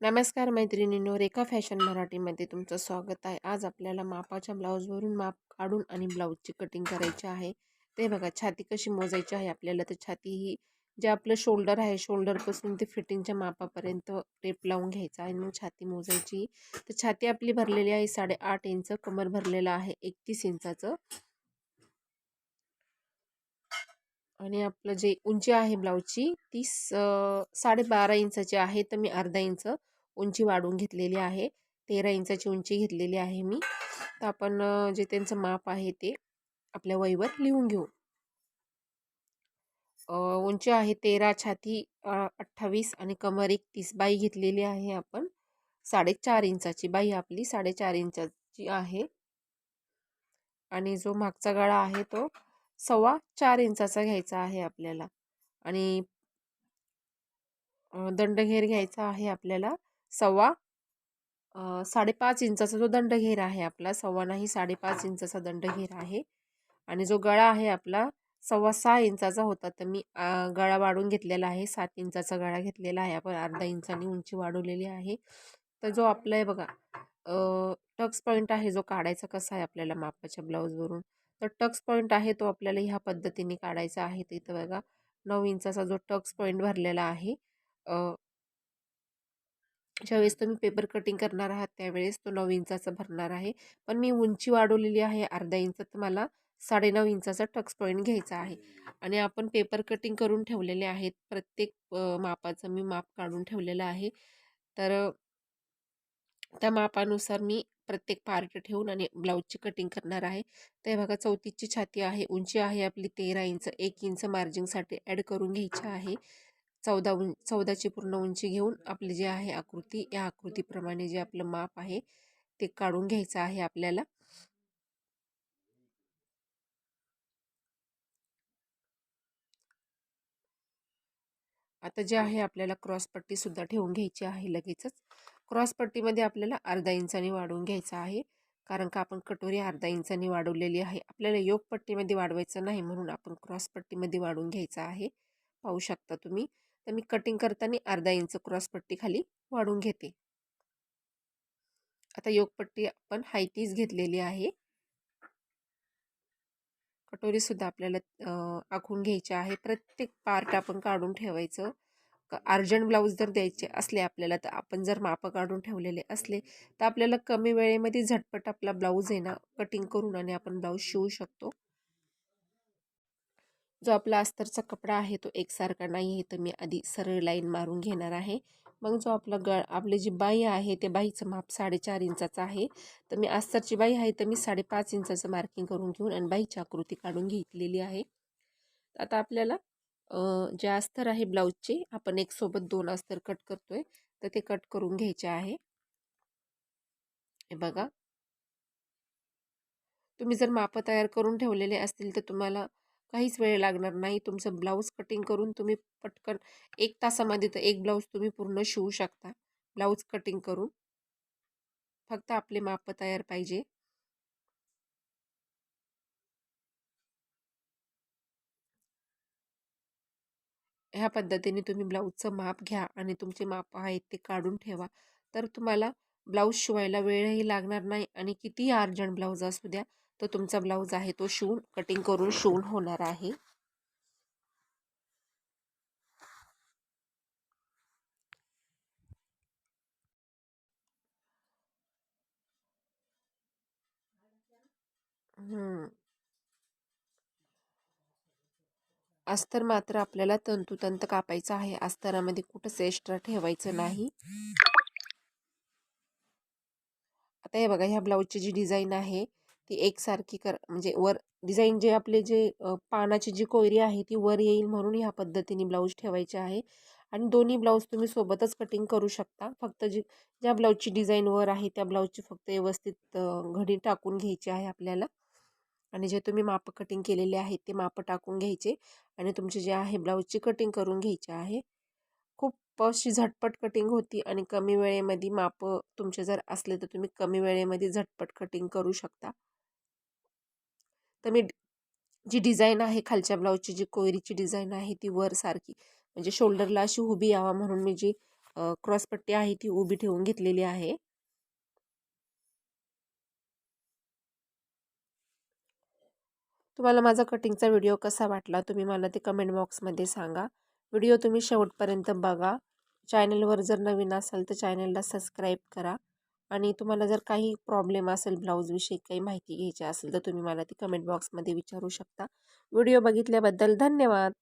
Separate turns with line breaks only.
नमस्कार मैत्रिणींनो रेखा फॅशन मराठीमध्ये तुमचं स्वागत आहे. आज आपल्याला मापाच्या ब्लाऊजवरून माप काढून आणि ब्लाऊजची कटिंग करायची आहे. ते बघा छाती कशी मोजायची आहे आपल्याला. तर छाती ही जे आपलं शोल्डर आहे शोल्डरपासून ते फिटिंगच्या मापापर्यंत टेप लावून घ्यायचा आणि मग छाती मोजायची. तर छाती आपली भरलेली आहे साडेआठ इंच कमर भरलेलं आहे एकतीस इंचाचं. आणि आपलं जे उंची आहे ब्लाऊजची ती साडेबारा इंचाची आहे. तर मी अर्धा इंच उंची वाढवून घेतलेली आहे. तेरा इंचाची उंची घेतलेली आहे मी. तर आपण जे त्यांचं माप आहे ते आपल्या वहीवर लिहून घेऊ. उंची आहे तेरा छाती अठ्ठावीस आणि कमर एक तीस बाई घेतलेली आहे आपण. साडेचार इंचाची बाई आपली साडेचार इंचाची आहे. आणि जो मागचा गळा आहे तो सव्वा चार इंचाचा घ्यायचा आहे आपल्याला आणि दंडघेर घ्यायचा आहे आपल्याला सव्वा साडेपाच इंचाचा जो दंडघेर आहे आपला सव्वा नाही साडेपाच इंचाचा दंडघेर आहे आणि जो गळा आहे आपला सव्वा सहा इंचाचा होता तर मी गळा वाढून घेतलेला आहे सात इंचाचा गळा घेतलेला आहे आपण अर्धा इंचानी उंची वाढवलेली आहे. तर जो आपला आहे बघा टक्स पॉईंट आहे जो काढायचा कसा आहे आपल्याला मापाच्या ब्लाऊजवरून. तर टक्स पॉईंट आहे तो आपल्याला ह्या पद्धतीने काढायचा आहे तर इथं बघा. नऊ इंचाचा जो टक्स पॉईंट भरलेला आहे. ज्यावेळेस तुम्ही पेपर कटिंग करणार आहात त्यावेळेस तो नऊ इंचाचा भरणार आहे. पण मी उंची वाढवलेली आहे अर्धा इंच तर मला साडेनऊ इंचाचा टक्स पॉईंट घ्यायचा आहे. आणि आपण पेपर कटिंग करून ठेवलेले आहेत. प्रत्येक मापाचं मी माप काढून ठेवलेलं आहे. तर त्या मापानुसार मी प्रत्येक पार्ट ठेवून आणि ब्लाऊजची कटिंग करणार आहे. ते बघा चौतीसची छाती आहे उंची आहे आपली तेरा इंच एक इंच मार्जिंगसाठी ॲड करून घ्यायची आहे. चौदा उं चौदाची पूर्ण उंची घेऊन आपली जी आहे आकृती या आकृतीप्रमाणे जे आपलं माप आहे ते काढून घ्यायचं आहे आपल्याला. आता जे आहे आपल्याला क्रॉसपट्टीसुद्धा ठेवून घ्यायची आहे लगेचच. क्रॉस पट्टीमध्ये आपल्याला अर्धा इंचाने वाढवून घ्यायचं आहे. कारण का आपण कटोरी अर्धा इंचाने वाढवलेली आहे. आपल्याला योगपट्टीमध्ये वाढवायचं नाही म्हणून आपण क्रॉस पट्टीमध्ये वाढवून घ्यायचं आहे. पाहू शकता तुम्ही. तर मी कटिंग करताना अर्धा इंच क्रॉसपट्टी खाली वाढून घेते. आता योगपट्टी आपण हायतीच घेतलेली आहे. कटोरीसुद्धा आपल्याला आखून घ्यायची आहे. प्रत्येक पार्ट आपण काढून ठेवायचं. अर्जंट ब्लाऊज जर द्यायचे असले आपल्याला तर आपण जर मापं काढून ठेवलेले असले तर आपल्याला कमी वेळेमध्ये झटपट आपला ब्लाऊज आहे ना कटिंग करून आणि आपण ब्लाऊज शिवू शकतो. जो आपला अस्तरचा कपडा आहे तो एकसारखा नाही आहे तर मी आधी सरळ लाईन मारून घेणार आहे. मग जो आपला गळ आपली जी बाई आहे ते बाईचं माप साडेचार इंचाचं आहे. तर मी अस्तरची बाई आहे तर मी साडेपाच इंचाचं मार्किंग करून घेऊन आणि बाईची आकृती काढून घेतलेली आहे. आता आपल्याला जे अस्तर आहे ब्लाऊजचे आपण एक सोबत दोन अस्तर कट करतोय तर ते कट करून घ्यायचे आहे. हे बघा. तुम्ही जर माप तयार करून ठेवलेले असतील तर तुम्हाला काहीच वेळ लागणार नाही. तुमचं ब्लाऊज कटिंग करून तुम्ही पटकन एक तासामध्ये तर एक ब्लाऊज तुम्ही पूर्ण शिवू शकता ब्लाऊज कटिंग करून. फक्त आपले माप तयार पाहिजे. ह्या पद्धतीने तुम्ही ब्लाऊजचं माप घ्या आणि तुमचे माप आहेत ते काढून ठेवा. तर तुम्हाला ब्लाऊज शिवायला वेळही लागणार नाही आणि कितीही अर्जंट ब्लाऊज असू द्या तो तुमचा ब्लाऊज आहे तो शिवून कटिंग करून शिवून होणार आहे. अस्तर मात्र आपल्याला तंतुतंत कापायचं आहे. अस्तरामध्ये कुठंच एक्स्ट्रा ठेवायचं नाही. आता हे बघा ह्या ब्लाऊजची जी डिझाईन आहे ती एकसारखी कर म्हणजे वर डिझाईन जे आपले जे पानाची जी कोयरी आहे ती वर येईल म्हणून ह्या पद्धतीने ब्लाऊज ठेवायचे आहे. आणि दोन्ही ब्लाऊज तुम्ही सोबतच कटिंग करू शकता. फक्त जी ज्या ब्लाऊजची डिझाईन वर आहे त्या ब्लाऊजची फक्त व्यवस्थित घडी टाकून घ्यायची आहे आपल्याला. आणि जे तुम्ही माप कटिंग केलेले आहेत ते माप टाकून घ्यायचे आणि तुमचे जे आहे ब्लाऊजची कटिंग करून घ्यायची आहे. खूप अशी झटपट कटिंग होती आणि कमी वेळेमध्ये माप तुमचे जर असले तर तुम्ही कमी वेळेमध्ये झटपट कटिंग करू शकता. तर मी जी डिझाईन आहे खालच्या ब्लाऊजची जी कोयरीची डिझाईन आहे ती वर सारखी म्हणजे शोल्डरला अशी उभी यावा म्हणून मी जी क्रॉसपट्टी आहे ती उभी ठेवून घेतलेली आहे. तुम्हाला माझा कटिंगचा व्हिडिओ कसा वाटला तुम्ही मला ते कमेंट बॉक्समध्ये सांगा. व्हिडिओ तुम्ही शेवटपर्यंत बघा. चॅनलवर जर नवीन असाल तर चॅनलला सबस्क्राईब करा. आणि तुम्हाला जर काही प्रॉब्लेम असेल ब्लाऊजविषयी काही माहिती घ्यायची असेल तर तुम्ही मला ती कमेंट बॉक्समध्ये विचारू शकता. व्हिडिओ बघितल्याबद्दल धन्यवाद.